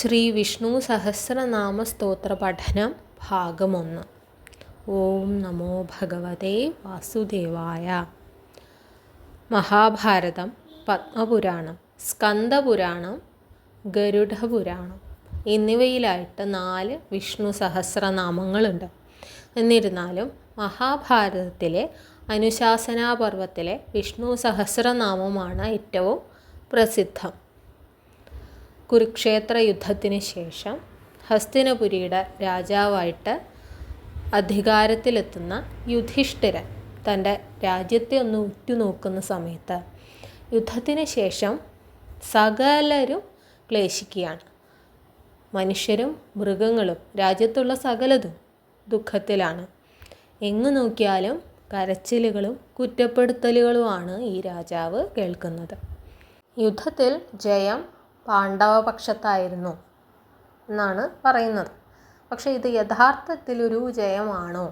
ശ്രീ വിഷ്ണു സഹസ്രനാമ സ്തോത്ര പഠനം ഭാഗമൊന്ന് ഓം നമോ ഭഗവതേ വാസുദേവായ. മഹാഭാരതം പത്മപുരാണം സ്കന്ദപുരാണം ഗരുഡപുരാണം എന്നിവയിലായിട്ട് നാല് വിഷ്ണു സഹസ്രനാമങ്ങളുണ്ട്. എന്നിരുന്നാലും മഹാഭാരതത്തിലെ അനുശാസനാപർവത്തിലെ വിഷ്ണു സഹസ്രനാമമാണ് ഏറ്റവും പ്രസിദ്ധം. കുരുക്ഷേത്ര യുദ്ധത്തിന് ശേഷം ഹസ്തിനപുരിയുടെ രാജാവായിട്ട് അധികാരത്തിലെത്തുന്ന യുധിഷ്ഠിരൻ തന്റെ രാജ്യത്തെ ഒന്ന് ഉറ്റുനോക്കുന്ന സമയത്ത് യുദ്ധത്തിന് ശേഷം സകലരും ക്ലേശിക്കുകയാണ്. മനുഷ്യരും മൃഗങ്ങളും രാജ്യത്തുള്ള സകലതും ദുഃഖത്തിലാണ്. എങ്ങു നോക്കിയാലും കരച്ചിലുകളും കുറ്റപ്പെടുത്തലുകളുമാണ് ഈ രാജാവ് കേൾക്കുന്നത്. യുദ്ധത്തിൽ ജയം പാണ്ഡവപക്ഷത്തായിരുന്നു എന്നാണ് പറയുന്നത്. പക്ഷേ ഇത് യഥാർത്ഥത്തിലൊരു ജയമാണോ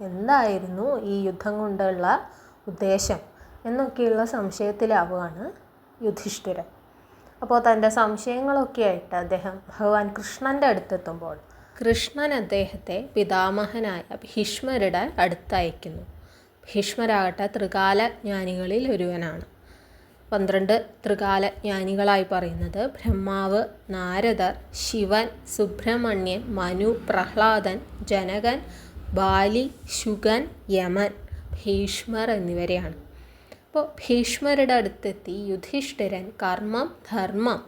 എന്തായിരുന്നു ഈ യുദ്ധം കൊണ്ടുള്ള ഉദ്ദേശം എന്നൊക്കെയുള്ള സംശയത്തിലാവുകയാണ് യുധിഷ്ഠിരൻ. അപ്പോൾ തന്റെ സംശയങ്ങളൊക്കെ ആയിട്ട് അദ്ദേഹം ഭഗവാൻ കൃഷ്ണന്റെ അടുത്തെത്തുമ്പോൾ കൃഷ്ണൻ അദ്ദേഹത്തെ പിതാമഹനായ ഭീഷ്മരുടെ അടുത്തയക്കുന്നു. ഭീഷ്മരാകട്ടെ ത്രികാല ജ്ഞാനികളിൽ ഒരുവനാണ്. പന്ത്രണ്ട് ത്രികാല ജ്ഞാനികളായി പറയുന്നത് ബ്രഹ്മാവ് നാരദർ ശിവൻ സുബ്രഹ്മണ്യൻ മനു പ്രഹ്ലാദൻ ജനകൻ ബാലി ശുഗൻ യമൻ ഭീഷ്മർ എന്നിവരെയാണ്. അപ്പോൾ ഭീഷ്മരുടെ അടുത്തെത്തി യുധിഷ്ഠിരൻ കർമ്മം ധർമ്മം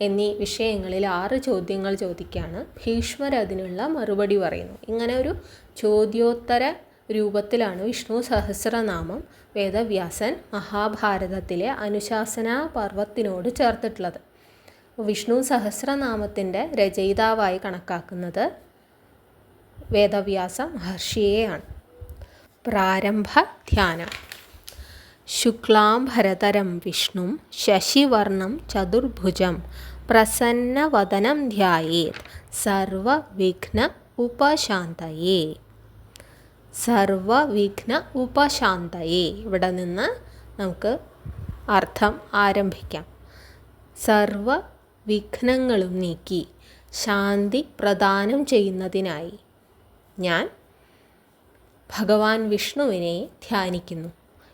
എന്നീ വിഷയങ്ങളിൽ ആറ് ചോദ്യങ്ങൾ ചോദിക്കുകയാണ്. ഭീഷ്മർ അതിനുള്ള മറുപടി പറയുന്നു. ഇങ്ങനെ ഒരു ചോദ്യോത്തര രൂപത്തിലാണ് വിഷ്ണു സഹസ്രനാമം വേദവ്യാസൻ മഹാഭാരതത്തിലെ അനുശാസന പർവത്തിനോട് ചേർത്തിട്ടുള്ളത്. വിഷ്ണു സഹസ്രനാമത്തിന്റെ രചയിതാവായി കണക്കാക്കുന്നത് വേദവ്യാസ മഹർഷിയെയാണ്. പ്രാരംഭ ധ്യാനം. ശുക്ലാംഭരതരം വിഷ്ണു ശശിവർണം ചതുർഭുജം പ്രസന്നവദനം ധ്യായേത് സർവവിഘ്ന ഉപശാന്തയേ. സർവവിഘ്ന ഉപശാന്തയെ. ഇവിടെ നിന്ന് നമുക്ക് അർത്ഥം ആരംഭിക്കാം. സർവ വിഘ്നങ്ങളും നീക്കി ശാന്തി പ്രദാനം ചെയ്യുന്നതിനായി ഞാൻ ഭഗവാൻ വിഷ്ണുവിനെ ധ്യാനിക്കുന്നു.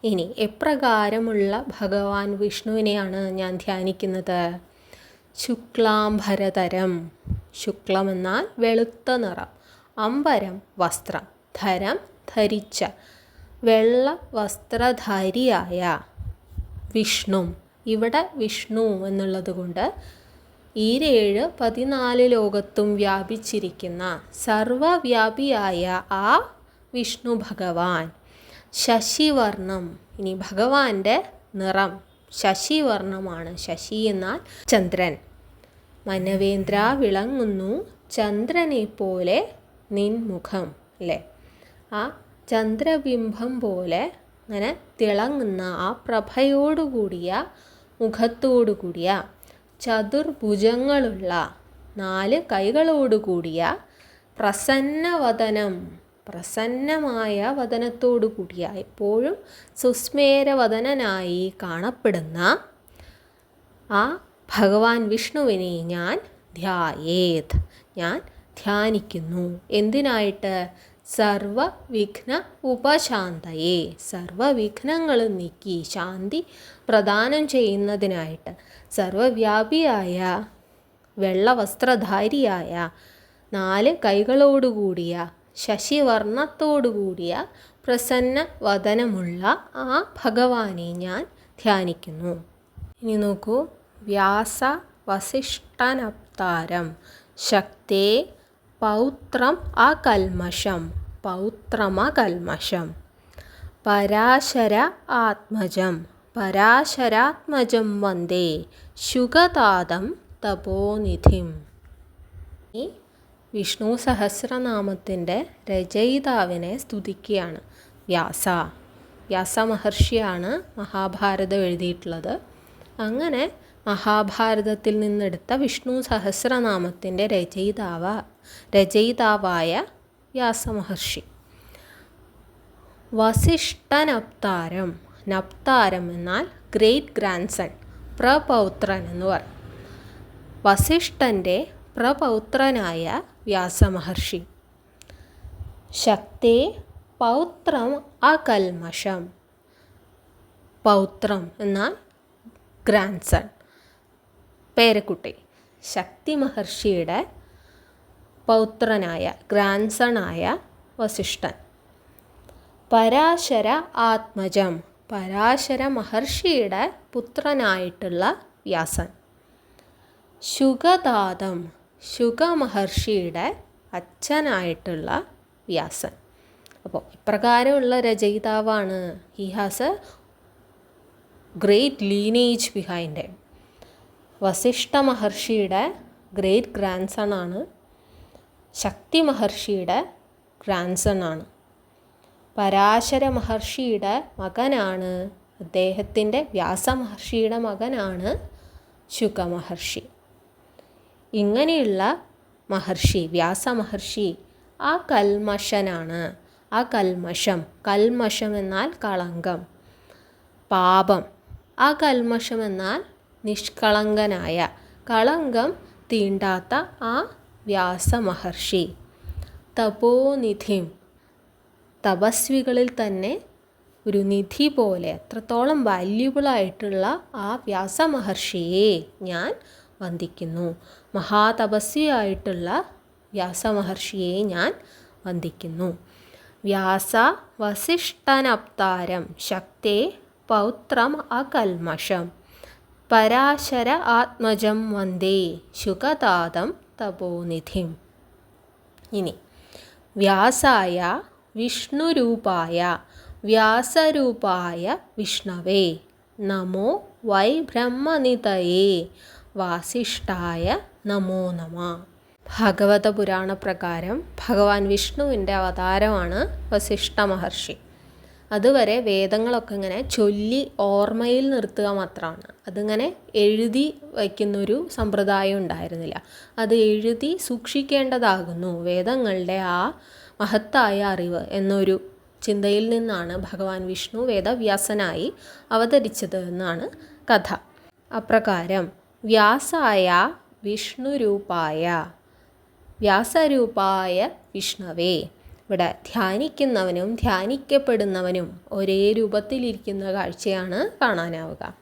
ഇനി എപ്രകാരമുള്ള ഭഗവാൻ വിഷ്ണുവിനെയാണ് ഞാൻ ധ്യാനിക്കുന്നത്? ശുക്ലാംബരതരം. ശുക്ലമെന്നാൽ വെളുത്ത നിറം. അമ്പരം വസ്ത്രം. ധരം ധരിച്ച വെള്ള വസ്ത്രധാരിയായ വിഷ്ണു. ഇവിടെ വിഷ്ണു എന്നുള്ളത് കൊണ്ട് ഈരേഴ് പതിനാല് ലോകത്തും വ്യാപിച്ചിരിക്കുന്ന സർവവ്യാപിയായ ആ വിഷ്ണു ഭഗവാൻ. ശശിവർണം. ഇനി ഭഗവാന്റെ നിറം. ശശിവർണമാണ്. ശശി എന്നാൽ ചന്ദ്രൻ. മനവേന്ദ്ര വിളങ്ങുന്നു ചന്ദ്രനെ പോലെ നിൻമുഖം. അല്ലേ? ആ ചന്ദ്രബിംബം പോലെ അങ്ങനെ തിളങ്ങുന്ന ആ പ്രഭയോടുകൂടിയ മുഖത്തോടുകൂടിയ ചതുർഭുജങ്ങളുള്ള നാല് കൈകളോടുകൂടിയ പ്രസന്നവദനം പ്രസന്നമായ വദനത്തോടു കൂടിയ എപ്പോഴും സുസ്മേരവദനായി കാണപ്പെടുന്ന ആ ഭഗവാൻ വിഷ്ണുവിനെ ഞാൻ ധ്യായേത് ഞാൻ ധ്യാനിക്കുന്നു. എന്തിനായിട്ട്? സർവവിഘ്ന ഉപശാന്തയെ. സർവവിഘ്നങ്ങളും നീക്കി ശാന്തി പ്രദാനം ചെയ്യുന്നതിനായിട്ട് സർവവ്യാപിയായ വെള്ളവസ്ത്രധാരിയായ നാല് കൈകളോടുകൂടിയ ശശിവർണത്തോടുകൂടിയ പ്രസന്ന വതനമുള്ള ആ ഭഗവാനെ ഞാൻ ധ്യാനിക്കുന്നു. ഇനി നോക്കൂ. വ്യാസ വസിഷ്ഠനപ്താരം. ശക്തേ പൗത്രം അകൽമഷം പൗത്രമകൽമഷം പരാശര ആത്മജം. പരാശരാത്മജം വന്ദേ. ശുഗതാദം തപോനിധിം. ഈ വിഷ്ണു സഹസ്രനാമത്തിന്റെ രചയിതാവിനെ സ്തുതിക്കുകയാണ് വ്യാസ. വ്യാസ മഹർഷിയാണ് മഹാഭാരതം എഴുതിയിട്ടുള്ളത്. അങ്ങനെ മഹാഭാരതത്തിൽ നിന്നെടുത്ത വിഷ്ണു സഹസ്രനാമത്തിന്റെ രചയിതാവ രചയിതാവായ വ്യാസമഹർഷി. വസിഷ്ഠനപ്താരം നപ്താരം എന്നാൽ ഗ്രേറ്റ് ഗ്രാൻഡ് സൺ പ്രപൗത്രൻ എന്ന് പറയും വസിഷ്ഠന്റെ പ്രപൗത്രനായ വ്യാസമഹർഷി. ശക്തേ പൗത്രം അകൽമഷം. പൗത്രം എന്നാൽ ഗ്രാൻഡ് പേരക്കുട്ടി. ശക്തി മഹർഷിയുടെ പൗത്രനായ ഗ്രാൻസണായ വസിഷ്ഠൻ. പരാശര ആത്മജം. പരാശര മഹർഷിയുടെ പുത്രനായിട്ടുള്ള വ്യാസൻ. ശുഗദാതം ശുഗമഹർഷിയുടെ അച്ഛനായിട്ടുള്ള വ്യാസൻ. അപ്പോൾ ഇപ്രകാരമുള്ള രചയിതാവാണ്. He has a great lineage behind Vasishtha മഹർഷിയുടെ ഗ്രേറ്റ് ഗ്രാൻഡ് ആണ് ശക്തി മഹർഷിയുടെ ഗ്രാൻഡ് ആണ്. പരാശര മഹർഷിയുടെ മകനാണ്. അദ്ദേഹത്തിന്റെ വ്യാസ മഹർഷിയുടെ മകനാണ് ശുഖമഹർഷി ഇങ്ങനെയുള്ള മഹർഷി വ്യാസ മഹർഷി ആ കൽമഷനാണ്. ആ കൽമഷം കൽമഷം എന്നാൽ കളങ്കം. പാപം. ആ കൽമഷം എന്നാൽ നിഷ്കളങ്കനായ. കളങ്കം തീണ്ടാത്ത ആ വ്യാസ മഹർഷി തപോനിധിം തപസ്വികളിൽ തന്നെ ഒരു നിധി പോലെ അത്രത്തോളം വാല്യുബിളായിട്ടുള്ള ആ വ്യാസമഹർഷിയെ ഞാൻ വന്ദിക്കുന്നു. മഹാതപസ്വിയായിട്ടുള്ള വ്യാസമഹർഷിയെ ഞാൻ വന്ദിക്കുന്നു. വ്യാസ വസിഷ്ഠനപ്താരം ശക്തേ പൗത്രം അകൽമഷം. പരാശര ആത്മജം വന്ദേ ശുഗതാതം തപോനിധിം. ഇനി വ്യാസായ വിഷ്ണുരൂപായ വ്യാസരൂപായ വിഷ്ണവേ നമോ വൈ ബ്രഹ്മനിതയേ വാസിഷ്ഠായ നമോ നമ. ഭഗവത പുരാണ പ്രകാരം ഭഗവാൻ വിഷ്ണുവിന്റെ അവതാരമാണ് വസിഷ്ഠ മഹർഷി. അതുവരെ വേദങ്ങളൊക്കെ ഇങ്ങനെ ചൊല്ലി ഓർമ്മയിൽ നിർത്തുക മാത്രമാണ്. അതിങ്ങനെ എഴുതി വയ്ക്കുന്നൊരു സമ്പ്രദായം ഉണ്ടായിരുന്നില്ല. അത് എഴുതി സൂക്ഷിക്കേണ്ടതാകുന്നു. വേദങ്ങളുടെ ആ മഹത്തായ അറിവ് എന്നൊരു ചിന്തയിൽ നിന്നാണ് ഭഗവാൻ വിഷ്ണു വേദവ്യാസനായി അവതരിച്ചത് എന്നാണ് കഥ. അപ്രകാരം വ്യാസായ വിഷ്ണുരൂപായ വ്യാസരൂപായ വിഷ്ണവേ ഇവിടെ ധ്യാനിക്കുന്നവനും ധ്യാനിക്കപ്പെടുന്നവനും ഒരേ രൂപത്തിലിരിക്കുന്ന കാഴ്ചയാണ് കാണാനാവുക.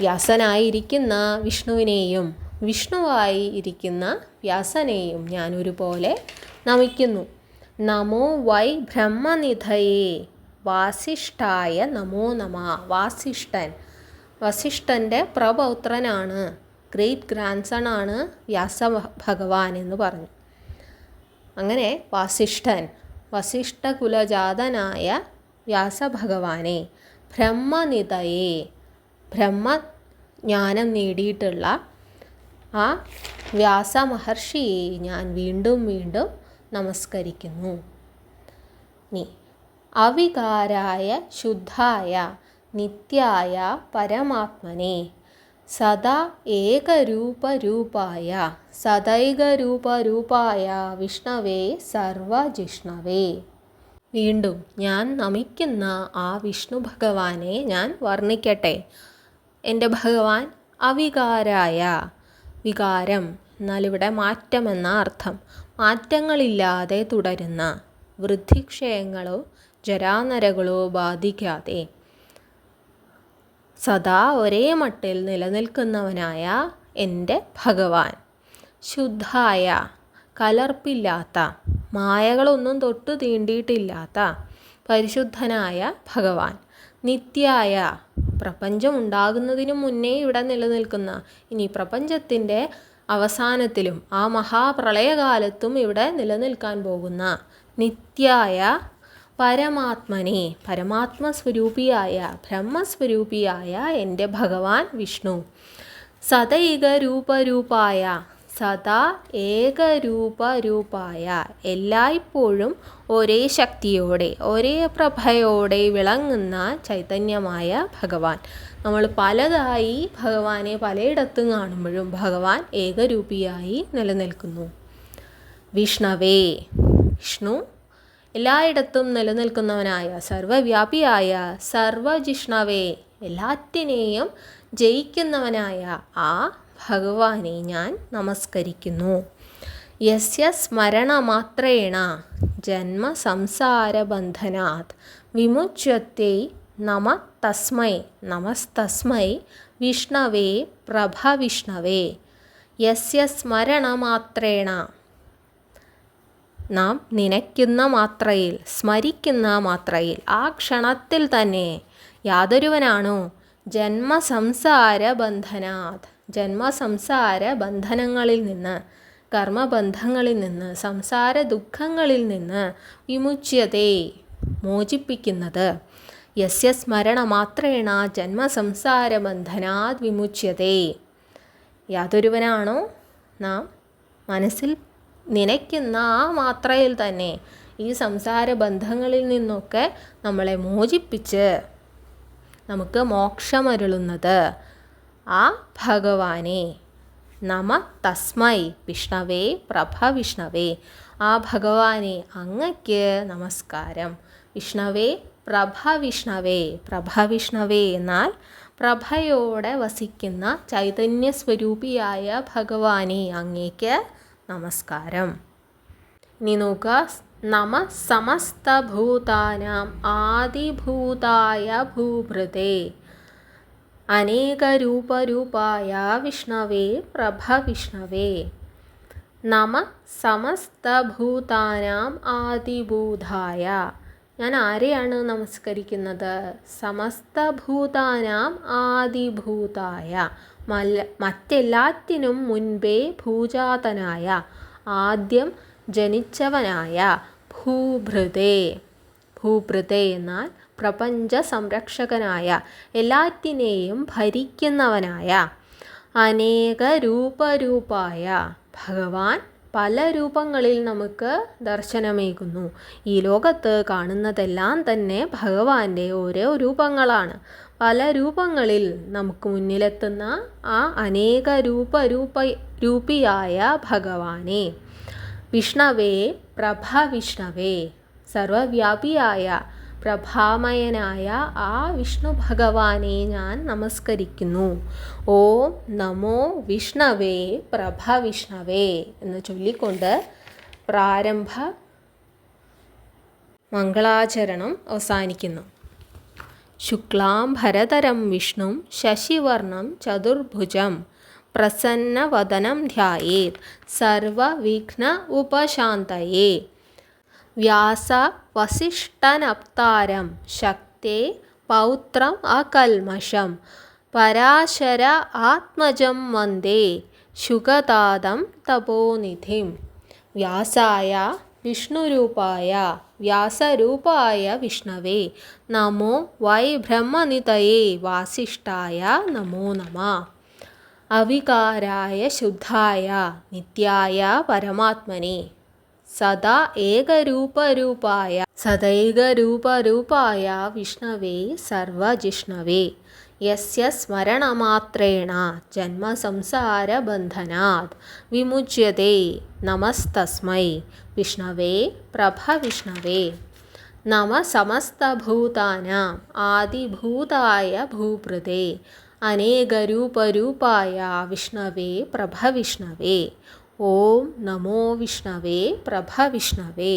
വ്യാസനായിരിക്കുന്ന വിഷ്ണുവിനെയും വിഷ്ണുവായി ഇരിക്കുന്ന വ്യാസനെയും ഞാൻ ഒരുപോലെ നമിക്കുന്നു. നമോ വൈ ബ്രഹ്മനിധയേ. വാസിഷ്ഠായ നമോ നമ. വാസിഷ്ഠൻ. വസിഷ്ഠന്റെ പ്രപൗത്രനാണ്. ഗ്രേറ്റ് ഗ്രാൻഡ്സൺ ആണ് വ്യാസ ഭഗവാൻ എന്ന് പറഞ്ഞു. അങ്ങനെ വാസിഷ്ഠൻ വസിഷ്ഠകുലജാതനായ വ്യാസഭഗവാനെ ബ്രഹ്മനിതയെ ബ്രഹ്മജ്ഞാനം നേടിയിട്ടുള്ള ആ വ്യാസമഹർഷിയെ ഞാൻ വീണ്ടും വീണ്ടും നമസ്കരിക്കുന്നു. നീ അവികാരായ ശുദ്ധായ നിത്യായ പരമാത്മനെ സദാ ഏകരൂപരൂപായ സദൈകരൂപരൂപായ വിഷ്ണവേ സർവജിഷ്ണവേ. വീണ്ടും ഞാൻ നമിക്കുന്ന ആ വിഷ്ണു ഭഗവാനെ ഞാൻ വർണിക്കട്ടെ. എന്റെ ഭഗവാൻ അവികാരായ. വികാരം എന്നാലിവിടെ മാറ്റമെന്ന അർത്ഥം. മാറ്റങ്ങളില്ലാതെ തുടരുന്ന. വൃദ്ധിക്ഷയങ്ങളോ ജരാനരകളോ ബാധിക്കാതെ. സദാ ഒരേ മട്ടിൽ നിലനിൽക്കുന്നവനായ എന്റെ ഭഗവാൻ. ശുദ്ധായ കലർപ്പില്ലാത്ത മായകളൊന്നും തൊട്ടു തീണ്ടിയിട്ടില്ലാത്ത പരിശുദ്ധനായ ഭഗവാൻ. നിത്യായ പ്രപഞ്ചം ഉണ്ടാകുന്നതിനു മുന്നേ ഇവിടെ നിലനിൽക്കുന്ന ഇനി പ്രപഞ്ചത്തിന്റെ അവസാനത്തിലും ആ മഹാപ്രളയകാലത്തും ഇവിടെ നിലനിൽക്കാൻ പോകുന്ന നിത്യായ പരമാത്മനെ പരമാത്മസ്വരൂപിയായ ബ്രഹ്മസ്വരൂപിയായ എന്റെ ഭഗവാൻ വിഷ്ണു. സതൈകരൂപരൂപായ സദാ ഏകരൂപരൂപായ എല്ലായ്പ്പോഴും ഒരേ ശക്തിയോടെ ഒരേ പ്രഭയോടെ വിളങ്ങുന്ന ചൈതന്യമായ ഭഗവാൻ. നമ്മൾ പലതായി ഭഗവാനെ പലയിടത്തും കാണുമ്പോഴും ഭഗവാൻ ഏകരൂപിയായി നിലനിൽക്കുന്നു. വിഷ്ണവേ വിഷ്ണു എല്ലായിടത്തും നിലനിൽക്കുന്നവനായ സർവവ്യാപിയായ സർവജിഷ്ണവേ എല്ലാത്തിനെയും ജയിക്കുന്നവനായ ആ ഭഗവാനെ ഞാൻ നമസ്കരിക്കുന്നു. യസ്യ സ്മരണമാത്രേണ ജന്മസംസാരബന്ധനാത് വിമുച്യത്തെ നമ തസ്മൈ നമസ്തസ്മൈ വിഷ്ണവേ പ്രഭവിഷ്ണവേ. യസ്യ സ്മരണമാത്രേണ നാം നനയ്ക്കുന്ന മാത്രയിൽ സ്മരിക്കുന്ന മാത്രയിൽ ആ ക്ഷണത്തിൽ തന്നെ യാതൊരുവനാണോ? ജന്മസംസാര ബന്ധനാത് ജന്മസംസാര ബന്ധനങ്ങളിൽ നിന്ന് കർമ്മബന്ധങ്ങളിൽ നിന്ന് സംസാര ദുഃഖങ്ങളിൽ നിന്ന് വിമുച്യതേ മോചിപ്പിക്കുന്നത്. യസ്യ സ്മരണ മാത്രേണ ജന്മസംസാര ബന്ധനാത് വിമുച്യതേ. യാതൊരുവനാണോ? നാം മനസ്സിൽ നനയ്ക്കുന്ന ആ മാത്രയിൽ തന്നെ ഈ സംസാര ബന്ധങ്ങളിൽ നിന്നൊക്കെ നമ്മളെ മോചിപ്പിച്ച് നമുക്ക് മോക്ഷമരുളുന്നത്. ആ ഭഗവാനെ നമ തസ്മൈ വിഷ്ണവേ പ്രഭ വിഷ്ണവേ. ആ ഭഗവാനെ അങ്ങയ്ക്ക് നമസ്കാരം. വിഷ്ണവേ പ്രഭ വിഷ്ണവേ പ്രഭ വിഷ്ണവേ എന്നാൽ പ്രഭയോടെ വസിക്കുന്ന ചൈതന്യ സ്വരൂപിയായ ഭഗവാനെ അങ്ങേക്ക് നമസ്കാരം. ഇനി നോക്കുക. നമ സമസ്തഭൂതാനാം ആദിഭൂതായ ഭൂഭൃതേ. അനേകരൂപരൂപായ വിഷ്ണവേ പ്രഭ വിഷ്ണവേ നമ സമസ്തഭൂതാനാം ആദിഭൂതായ ഞാൻ ആരെയാണ് നമസ്കരിക്കുന്നത്? സമസ്തഭൂതാനാം ആദിഭൂതായ. മല്ല മറ്റെല്ലാത്തിനും മുൻപേ ഭൂജാതനായ. ആദ്യം ജനിച്ചവനായ. ഭൂഭൃതേ. ഭൂഭൃതേ എന്നാൽ പ്രപഞ്ച സംരക്ഷകനായ. എല്ലാറ്റിനെയും ഭരിക്കുന്നവനായ. അനേക രൂപരൂപായ. ഭഗവാൻ പല രൂപങ്ങളിൽ നമുക്ക് ദർശനമേകുന്നു. ഈ ലോകത്ത് കാണുന്നതെല്ലാം തന്നെ ഭഗവാന്റെ ഓരോ രൂപങ്ങളാണ്. പല രൂപങ്ങളിൽ നമുക്ക് മുന്നിലെത്തുന്ന ആ അനേക രൂപ രൂപ രൂപിയായ ഭഗവാനെ. വിഷ്ണവേ പ്രഭ വിഷ്ണവേ സർവവ്യാപിയായ പ്രഭാമയനായ ആ വിഷ്ണു ഭഗവാനെ ഞാൻ നമസ്കരിക്കുന്നു. ഓം നമോ വിഷ്ണവേ പ്രഭ വിഷ്ണവേ എന്ന് ചൊല്ലിക്കൊണ്ട് പ്രാരംഭ മംഗളാചരണം അവസാനിക്കുന്നു. ശുക്ലാം ഭരതരം വിഷ്ണും ശശിവർണം ചതുർഭുജം പ്രസന്നവദനം ധ്യായേത് സർവവിഘ്ന ഉപശാന്തയേ. വ്യാസ വസിഷ്ഠനപ്താരം. ശക്തേ പൗത്രം അകൽമഷം. പരാശര ആത്മജം വന്ദേ. ശുഗതാദം തപോനിധിം. വ്യാസായ വിഷ്ണുരൂപായ വ്യാസരൂപായ വിഷ്ണവേ. നമോ വൈ ബ്രഹ്മനിതയേ. വാസിഷ്ഠായ നമോ നമ. അവികാരായ ശുദ്ധായ നിത്യായ പരമാത്മനെ. സദാ ഏകരൂപരൂപായ സദൈകരൂപരൂപായ വിഷ്ണവേ സർവജിഷ്ണവേ. യസ്യ സ്മരണമാത്രേണ ജന്മസംസാരബന്ധനാത് വിമുച്യതേ നമസ്തസ്മൈ. വിഷ്ണവേ പ്രഭ വിഷ്ണവേ നമ സമസ്തഭൂതാനാം ആദിഭൂതായ ഭൂപൃതേ അനേകരൂപരൂപായ വിഷ്ണവേ പ്രഭ വിഷ്ണവേ ॐ नमो विष्णवे प्रभविष्णवे